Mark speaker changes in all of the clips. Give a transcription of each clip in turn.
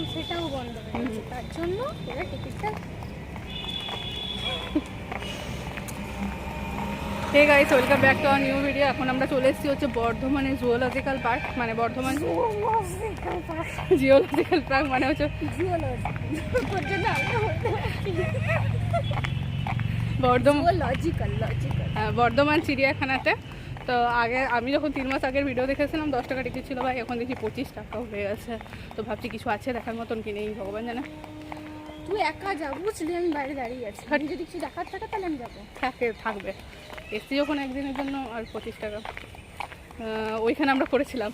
Speaker 1: এখন সেটাও বন্ধ হয়ে গেছে। তার জন্য ওরা টিকিটটা
Speaker 2: hey guys welcome back to our new video এখন আমরা চলে এসেছি হচ্ছে বর্ধমানে জুওলজিক্যাল পার্ক মানে বর্ধমান জিওলজিক্যাল পার্ক মানে হচ্ছে বর্ধমান হ্যাঁ, বর্ধমান চিড়িয়াখানাতে। তো আগে আমি যখন তিন মাস আগের ভিডিও দেখেছিলাম দশ টাকা টিকিট ছিল ভাই এখন দেখি পঁচিশ টাকা হয়ে গেছে। তো ভাবছি কিছু আছে দেখার মতন কি নেই ভগবান জানে।
Speaker 1: তুই একা যাব বুঝলি আমি বাইরে দাঁড়িয়ে আছি।
Speaker 2: হাট।
Speaker 1: যদি কিছু দেখার থাকে তাহলে আমি যাব।
Speaker 2: থাকে থাকবে। এসছি যখন একদিনের জন্য আর পঁচিশ টাকা। ওইখানে আমরা করেছিলাম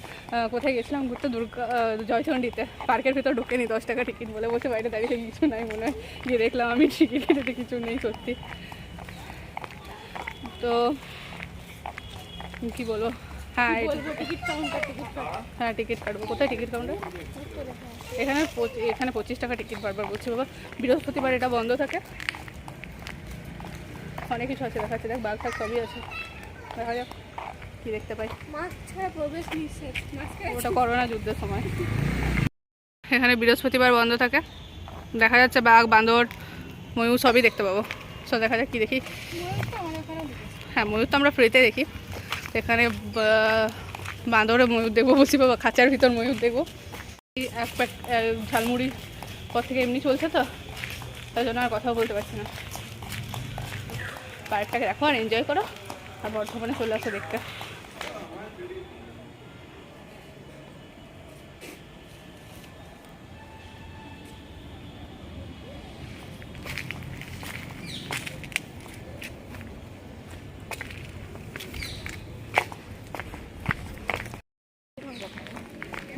Speaker 2: কোথায় গেছিলাম? ঘুরতে দুর্গা আহ, জয়চণ্ডীতে। পার্কের ভিতর ঢুকে নি দশ টাকা টিকিট বলে বসে বাইরে দাঁড়িয়ে কিছু নাই মনে হয়। গিয়ে দেখলাম আমি টিকিট কেটেতে কিছু নেই সত্যি। তো কি বলব হ্যাঁ
Speaker 1: টিকিট কাউন্টার
Speaker 2: হ্যাঁ টিকিট কাটবো। কোথায় টিকিট কাউন্টার এখানে এখানে পঁচিশ টাকা টিকিট বারবার বলছি বাবা। বৃহস্পতিবার এটা বন্ধ থাকে। অনেক কিছু আছে দেখাচ্ছে। দেখ বাঘ থাক সবই আছে। দেখা যাক কি দেখতে পাই।
Speaker 1: প্রবেশ
Speaker 2: ওটা করোনা যুদ্ধের সময়। এখানে বৃহস্পতিবার বন্ধ থাকে। দেখা যাচ্ছে বাঘ বাঁদর ময়ূর সবই দেখতে পাবো। সব দেখা যাক কি দেখি। হ্যাঁ ময়ূর তো আমরা ফ্রিতে দেখি। এখানে বাঁদরে ময়ূর দেখব বলছি বাবা খাঁচার ভিতর ময়ূর দেখব। এক প্যাক ঝালমুড়ি পর থেকে এমনি চলছে তো তাই জন্য আর কথাও বলতে পারছি না। পার্কটাকে দেখো আর এনজয় করো, আর বর্ধমানে চলে আসো দেখতে।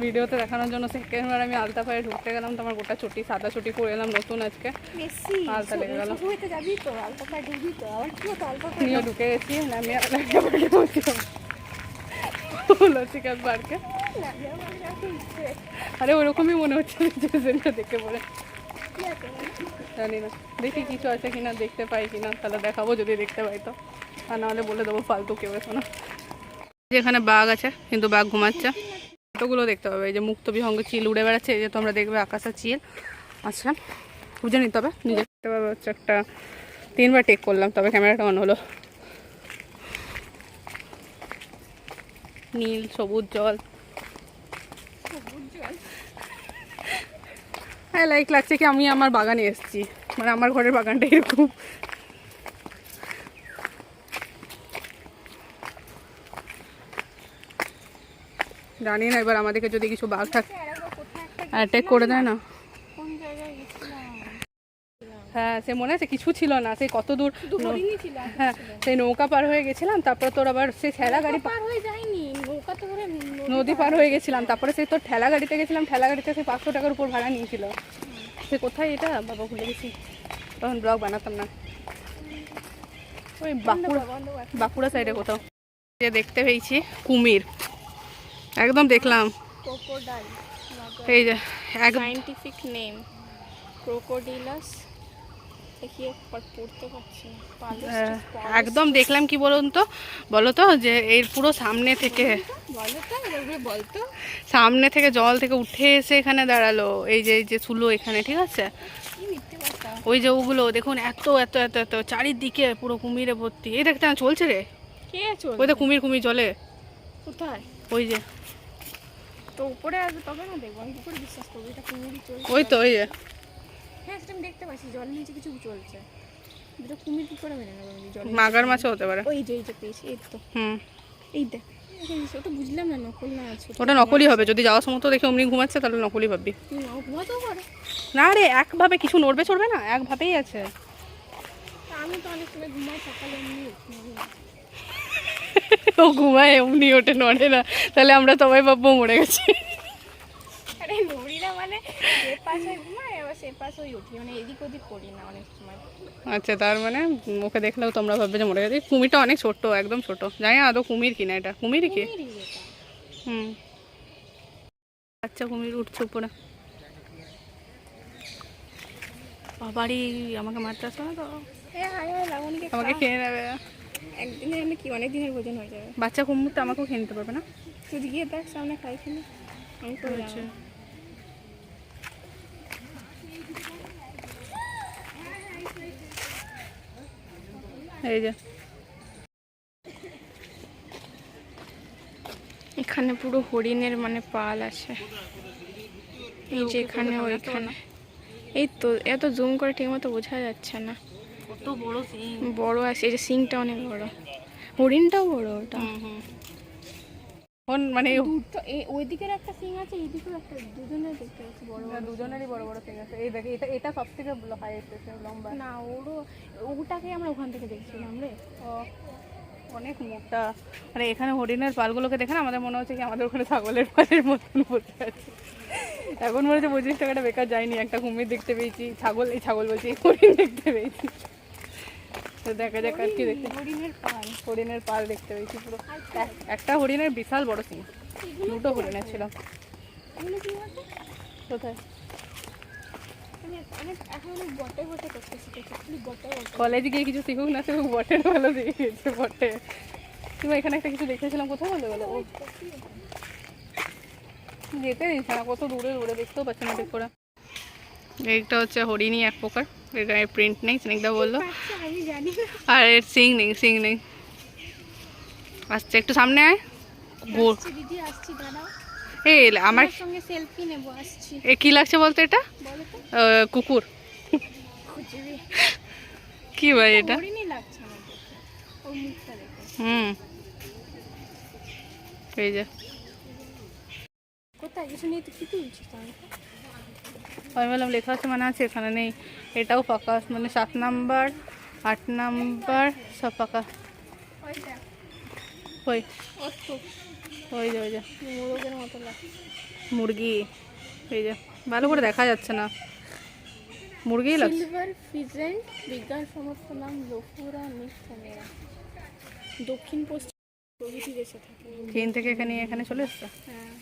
Speaker 2: ভিডিওতে দেখানোর জন্য সেকেন্ডবার আমি আলতা পায়ে ঢুকতে গেলাম তো আমার গোটা ছুটি সাদা ছুটি পরে এলাম নতুন আজকে। আলতা লেগে গেল। ঢুকে গেছি আমি পার্কে
Speaker 1: ইচ্ছে
Speaker 2: আরে ওরকমই মনে হচ্ছে দেখে
Speaker 1: মানে?
Speaker 2: জানি না দেখি কিছু আছে কিনা দেখতে পাই কিনা তাহলে দেখাবো যদি দেখতে পাই তো। আর নাহলে বলে দেবো ফালতু কেউ এসো না। যেখানে বাঘ আছে কিন্তু বাঘ ঘুমাচ্ছে। ফটোগুলো দেখতে পাবে। এই যে মুক্ত বিহঙ্গ চিল উড়ে বেড়াচ্ছে, এই যে তোমরা দেখবে আকাশের চিল। আচ্ছা বুঝে নিতে হবে, নিজে দেখতে পাবে হচ্ছে একটা, তিনবার টেক করলাম, তবে ক্যামেরাটা অন হলো। নীল, সবুজ জল। হ্যাঁ লাইক লাগছে কি আমি আমার বাগানে এসেছি। মানে আমার ঘরের বাগানটা এরকম। জানি না এবার আমাদেরকে যদি কিছু বাঘ থাকে অ্যাটাক করে দেয় না। হ্যাঁ সে মনে আছে কিছু ছিল না সেই কত দূর হ্যাঁ সেই নৌকা পার হয়ে গেছিলাম তারপর তোর আবার সেই ঠেলা গাড়ি
Speaker 1: পার হয়ে যায়নি নৌকা তো
Speaker 2: নদী পার হয়ে গেছিলাম তারপরে সেই তোর ঠেলা গাড়িতে গেছিলাম ঠেলা গাড়িতে সেই পাঁচশো টাকার উপর ভাড়া নিয়েছিল। সে কোথায় এটা? বাবা ভুলে গেছি। তখন ব্লগ বানাতাম না। ওই বাঁকুড়া বাঁকুড়া সাইডে কোথাও। যে দেখতে পেয়েছি কুমির। একদম দেখলাম।
Speaker 1: ক্রোকোডাইল
Speaker 2: এই যে
Speaker 1: সাইন্টিফিক নেম ক্রোকোডিলাস
Speaker 2: একদম দেখলাম কি বলুন তো বলো তো যে এর পুরো সামনে থেকে সামনে থেকে জল থেকে উঠে এসে এখানে দাঁড়াল। এই যে এই যে সুলো এখানে ঠিক আছে? ওই যে ওগুলো দেখুন এত এত এত এত চারিদিকে পুরো কুমিরে ভর্তি। এই দেখতে চলছে রে?
Speaker 1: কে চল
Speaker 2: ওই তো কুমির কুমির জলে।
Speaker 1: কোথায়?
Speaker 2: ওই যে।
Speaker 1: তো উপরে আসবে তবে না দেখব। আমি করে বিশ্বাস করব? এটা কুমিরই চলছে?
Speaker 2: ওই তো ওই
Speaker 1: হ্যাঁ সেটা আমি দেখতে পাচ্ছি। জলের নিচে কিছু চলছে। দুটো কুমির কি করে মেনে নেব জলে
Speaker 2: মাগার মাছও হতে পারে।
Speaker 1: ওই যে এই যে পেয়েছি এই তো।
Speaker 2: হুম।
Speaker 1: এই দেখ ওটা বুঝলাম না নকল না ছোট
Speaker 2: ওটা নকলই হবে। যদি যাওয়ার সময় তো দেখে অমনি ঘুমাচ্ছে তাহলে নকলই ভাববি।
Speaker 1: ঘুমাতেও পারে।
Speaker 2: না রে একভাবে কিছু নড়বে চড়বে না একভাবেই আছে।
Speaker 1: আমি তো অনেক সময় ঘুমাই সকালে এমনি।
Speaker 2: ও ঘুমায় এমনি ওঠে নড়ে না। তাহলে আমরা সবাই ভাববো মরে গেছি।
Speaker 1: আরে নড়িরা মানে এ পাশে ঘুমাই আবার সে পাশে উঠি। মানে এদিক ওদিক করি না অনেক সময়।
Speaker 2: আচ্ছা তার মানে ওকে দেখলেও তোমরা ভাববে যে মরে গেছে। কুমিরটা অনেক ছোট একদম ছোট। জানি না আদৌ কুমির কিনা এটা। কুমির কি? হুম। আচ্ছা কুমির উঠছে উপরে। বাবারি আমাকে মারতে আসবে না তো? আমাকে খেয়ে নেবে।
Speaker 1: একদিনে এমনি কি অনেক দিনের ভোজন হয়ে যাবে।
Speaker 2: বাচ্চা কুমড়ো তো আমাকেও খেয়ে নিতে পারবে না?
Speaker 1: তুই গিয়ে দেখ সামনে খাই খেলে আমি তো
Speaker 2: আচ্ছা। এই যে।
Speaker 1: এখানে পুরো হরিণের মানে পাল আছে। এই যে এখানে ওইখানে। এই তো এত জুম করে ঠিকমতো বোঝা যাচ্ছে না।
Speaker 2: কত বড় সিং
Speaker 1: বড় আছে এই যে সিংটা অনেক বড়। হরিণটাও বড় ওটা।
Speaker 2: কোন মানে
Speaker 1: ওইদিকের একটা সিং আছে এইদিকেও একটা দুজনের দেখতে পাচ্ছি বড় বড়
Speaker 2: দুজনেরই বড় বড় সিং আছে। এই দেখে এটা এটা সব থেকে হাইয়েস্ট আছে লম্বা।
Speaker 1: না ওরও ওটাকে আমরা ওখান থেকে দেখছিলাম রে।
Speaker 2: ও, অনেক মোটা। মানে এখানে হরিণের পালগুলোকে দেখে না আমাদের মনে হচ্ছে কি আমাদের ওখানে ছাগলের পালের মতন বসে আছে। এখন মনে হচ্ছে পঁচিশ টাকাটা বেকার যায়নি একটা কুমির দেখতে পেয়েছি ছাগল এই ছাগল বলছি হরিণ দেখতে পেয়েছি। তো দেখা যাক আর কি দেখতে
Speaker 1: হরিণের পাল।
Speaker 2: হরিণের পাল দেখতে পেয়েছি পুরো। একটা হরিণের বিশাল বড় সিং দুটো হরিণের ছিল। কোথায়?
Speaker 1: বটে বটে বটে বটে।
Speaker 2: কলেজে গিয়ে কিছু শিখুক না শিখুক বটের ভালো শিখেছে বটে। তুমি এখানে একটা কিছু দেখেছিলাম কোথায় বলতে গেলো ও। যেতে দিচ্ছে না কত দূরে দূরে দেখতেও পাচ্ছি না ঠিক করে। এইটা হচ্ছে হরিণী এক প্রকার। গায়ে প্রিন্ট নেই স্নেকদা বলল। আর এর সিং নেই সিং নেই। আসছে একটু সামনে আয়। এই আমার এ কি লাগছে বলতো এটা? কুকুর। কি ভাই এটা? হুম। এই যে।
Speaker 1: কোথায়? কিছু নেই তো কি তুলছিস
Speaker 2: আমি বললাম লেখা আছে মানে আছে এখানে নেই। এটাও ফাঁকা মানে সাত নাম্বার আট নাম্বার সব ফাঁকা
Speaker 1: ওইটা
Speaker 2: ওই। ওই যে ওই যে। মুরগি। এই যে ভালো করে দেখা যাচ্ছে না। মুরগিই লাগছে।
Speaker 1: বিজ্ঞান সমর্থনাম লোফুরা দক্ষিণ পশ্চিম
Speaker 2: চীন থেকে এখানে এখানে চলে এসছে?
Speaker 1: হ্যাঁ।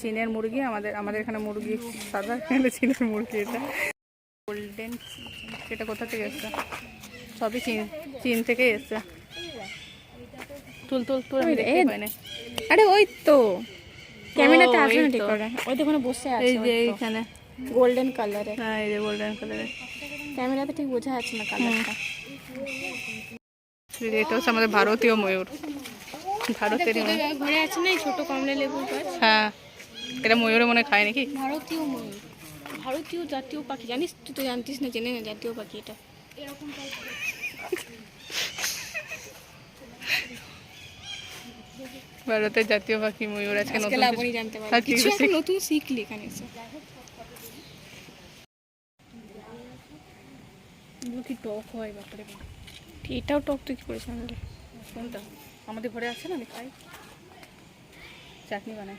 Speaker 2: চীনের মুরগি আমাদের আমাদের এখানে মুরগি সাদা এখানে চীনের মুরগি এটা। গোল্ডেন এটা কোথা থেকে এসছে? সবই চীন চীন থেকেই এসছে। তুল তুল তুল
Speaker 1: আরে ওই তো ক্যামেরাতে আসবে না ঠিক। করে ওই বসে আছে
Speaker 2: এই যে এইখানে।
Speaker 1: গোল্ডেন কালারে
Speaker 2: হ্যাঁ এই যে গোল্ডেন
Speaker 1: ক্যামেরাতে ঠিক বোঝা যাচ্ছে না কালারটা
Speaker 2: এটা হচ্ছে আমাদের ভারতীয় ময়ূর। ভারতের ময়ূর।
Speaker 1: ঘরে আছে না ছোট কমলা লেবুর গাছ?
Speaker 2: হ্যাঁ। এটা ময়ূরে মনে হয় খায় নাকি?
Speaker 1: ভারতীয় ময়ূর। ভারতীয় জাতীয় পাখি। জানিস তুই তো জানতিস না জেনে না জাতীয় পাখি এটা। এরকম
Speaker 2: ভারতের জাতীয় পাখি ময়ূর আজকে নতুন কিছু-
Speaker 1: জানতে
Speaker 2: আর
Speaker 1: পারবি
Speaker 2: কিছু
Speaker 1: একটা নতুন শিখলি এখানে এসে।
Speaker 2: এগুলো কি টক হয় বাপরে
Speaker 1: এটাও টক তুই কি
Speaker 2: কোনটা আমাদের? ঘরে আছে না আমি খাই চাটনি বানাই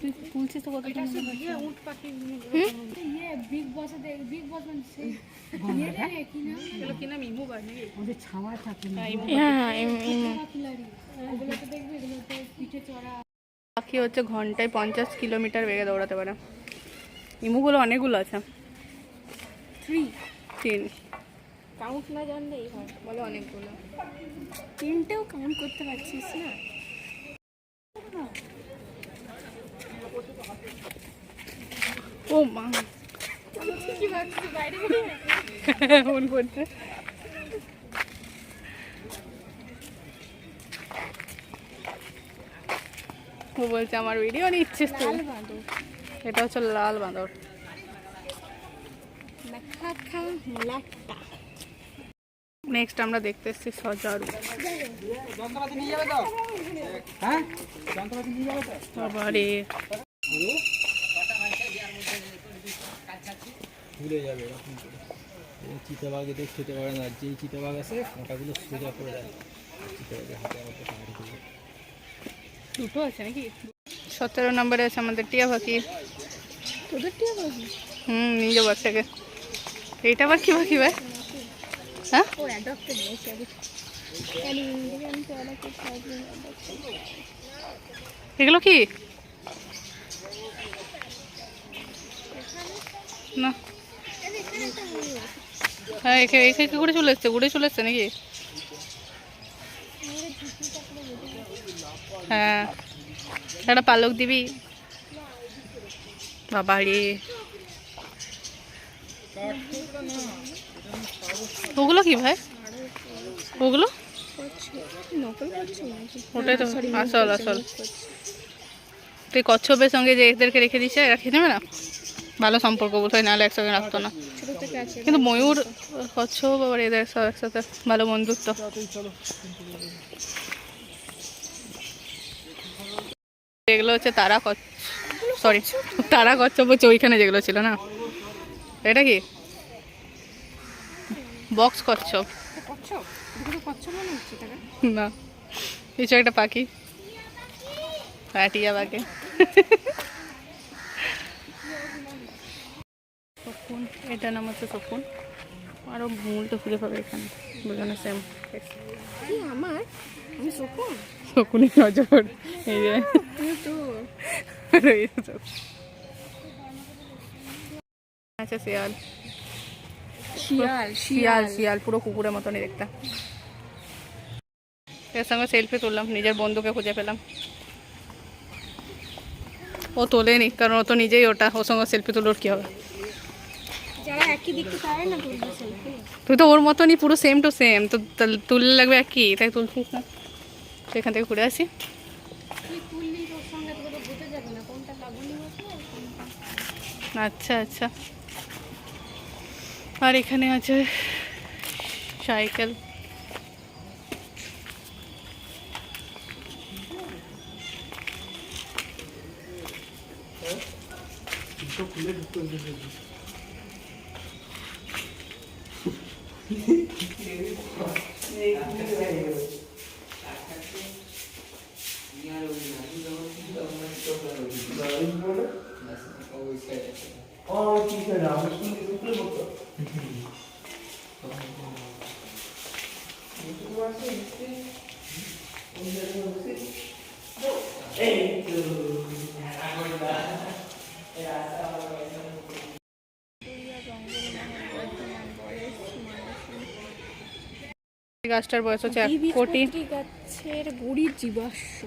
Speaker 2: তুই তুলছিস তো কতটা
Speaker 1: উট পাখি
Speaker 3: বিগ বস বিগ বস মানে সেই
Speaker 2: এগুলো কি নাম? ইমু গাছ নাকি?
Speaker 3: ওদের ছাওয়া থাকে
Speaker 2: হ্যাঁ, ইমু
Speaker 1: হ্যাঁ
Speaker 3: পিঠে চড়া।
Speaker 2: পাখি হচ্ছে ঘন্টায় পঞ্চাশ কিলোমিটার বেগে দৌড়াতে পারে। ইমুগুলো অনেকগুলো আছে।
Speaker 1: থ্রি
Speaker 2: তিন।
Speaker 1: কাউন্ট না জানলেই হয়। বলো অনেকগুলো। তিনটেও কাউন্ট করতে পারছিস না?
Speaker 2: ও মা। ফোন করছে। ও বলছে আমার ভিডিও নিচ্ছিস তুই।
Speaker 1: লাল
Speaker 2: এটা হচ্ছে লাল বাঁদর। নেক্সট আমরা দেখতে এসেছি সজারু। বাবারে
Speaker 4: ভুলে যাবে এরকম করে। এই চিতাবাঘ এদের খেতে পারে না যেই চিতাবাঘ আছে কাঁটাগুলো সোজা করে দেয়। চিতাবাঘের হাতে পাহাড়ি করে
Speaker 2: দুটো আছে নাকি? সতেরো নম্বরে আছে আমাদের টিয়া পাখি।
Speaker 1: তোদের টিয়া পাখি?
Speaker 2: হুম নিয়ে যাব থেকে এইটা আবার কি পাখি ভাই? হ্যাঁ? এগুলো কি? না। হ্যাঁ এখানে এখানে কি চলে এসছে, উড়ে চলে এসছে নাকি? হ্যাঁ। একটা পালক দিবি। বাবা রে। ওগুলো কি ভাই? ওগুলো? ওটাই তো। আসল আসল। তুই কচ্ছপের সঙ্গে যে এদেরকে রেখে দিচ্ছে এরা খেয়ে নেবে না? ভালো সম্পর্ক বোধহয়, নাহলে একসঙ্গে রাখতো না। কিন্তু ময়ূর, কচ্ছপ, আবার এদের সব একসাথে ভালো বন্ধুত্ব। এগুলো হচ্ছে তারা সরি তারা কচ্ছপ হচ্ছে ওইখানে যেগুলো ছিল না? এটা কি? বক্স কচ্ছপ।
Speaker 1: হচ্ছে
Speaker 2: না, কিছু একটা পাখি। পাটিয়া পাখি। শকুন এটা নাম হচ্ছে শকুন আরও তো খুঁজে পাবে এখানে। দুজনে সেম
Speaker 1: আমার? আমি শকুন
Speaker 2: শকুনি নজর। এই যে। আচ্ছা শিয়াল।
Speaker 1: শিয়াল
Speaker 2: শিয়াল শিয়াল। পুরো কুকুরের মতনই দেখতে। এর সঙ্গে সেলফি তুললাম নিজের বন্ধুকে খুঁজে পেলাম। ও তোলেনি কারণ ও তো নিজেই ওটা ওর সঙ্গে সেলফি তুলোর কী হবে
Speaker 1: যারা একই দেখতে পারে না তুলবে সেলফি
Speaker 2: তুই তো ওর মতনই পুরো সেম টু সেম তো তুললে লাগবে একই তাই তুলছিস না? সেখান থেকে ঘুরে আসি। আচ্ছা আচ্ছা। আর এখানে আছে সাইকেল। এই গাছটার বয়স হচ্ছে এক কোটি।
Speaker 1: গাছের গুড়ির জীবাশ্ম।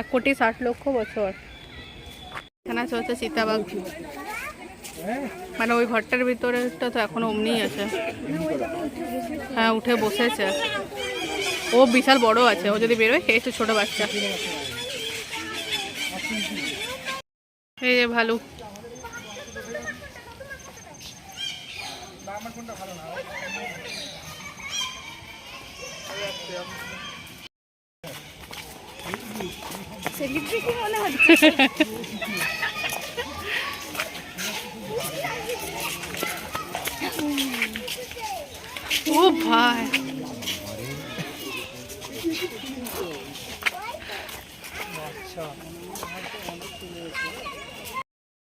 Speaker 2: এক কোটি ষাট লক্ষ বছর। এখানে আছে হচ্ছে সীতাবাগ মানে ওই ঘরটার ভিতরেটা তো এখন অমনি আছে। হ্যাঁ উঠে বসেছে। ও বিশাল বড় আছে। ও যদি বেরোয় এই তো ছোট বাচ্চা। এই যে ভালু। ও ভাই।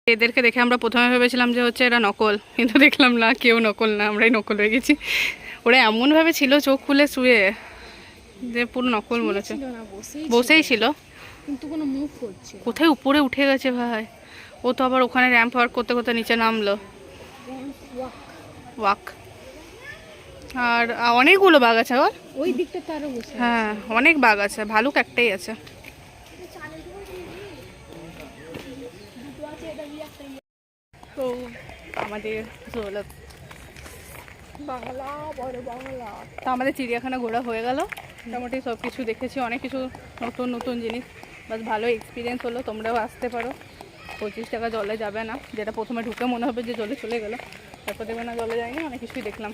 Speaker 2: এদেরকে দেখে আমরা প্রথমে ভেবেছিলাম যে হচ্ছে এরা নকল, কিন্তু দেখলাম না, কেউ নকল না, আমরাই নকল হয়ে গেছি। ওরা এমনভাবে ছিল চোখ খুলে শুয়ে যে পুরো নকল মনে হচ্ছে
Speaker 1: বসেই
Speaker 2: ছিল।
Speaker 1: কিন্তু কোনো মুখ করছে
Speaker 2: কোথায় উপরে উঠে গেছে ভাই? ও তো আবার ওখানে র্যাম্প ওয়ার্ক করতে করতে নিচে নামলো। ওয়াক। আর অনেকগুলো বাঘ আছে আবার
Speaker 1: ওই দিকটা তারও বসে
Speaker 2: হ্যাঁ অনেক বাঘ আছে ভালুক একটাই আছে। তো আমাদের হলো
Speaker 1: বাংলা বড় বাংলা।
Speaker 2: তো আমাদের চিড়িয়াখানা ঘোরা হয়ে গেল। মোটামুটি সব কিছু দেখেছি অনেক কিছু নতুন নতুন জিনিস। বাস ভালো এক্সপিরিয়েন্স হলো তোমরাও আসতে পারো। পঁচিশ টাকা জলে যাবে না যেটা প্রথমে ঢুকে মনে হবে যে জলে চলে গেলো। তারপর দেখবে না জলে যায়নি অনেক কিছুই দেখলাম।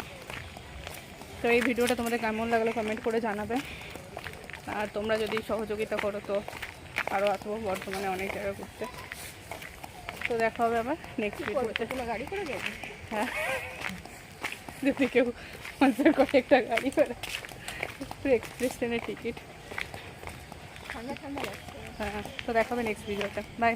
Speaker 2: তো এই ভিডিওটা তোমাদের কেমন লাগল কমেন্ট করে জানাবে। আর তোমরা যদি সহযোগিতা করো তো আরও আসব বর্তমানে অনেক জায়গায় ঘুরতে। তো দেখা হবে আবার নেক্সট ভিডিওতে
Speaker 1: গাড়ি করে যাবে
Speaker 2: হ্যাঁ। যদি কেউ স্পন্সর করে একটা গাড়ি করে। এক্সপ্রেস ট্রেনের টিকিট
Speaker 1: ঠান্ডা ঠান্ডা
Speaker 2: হ্যাঁ তো দেখাবেন নেক্সট ভিডিওতে বাই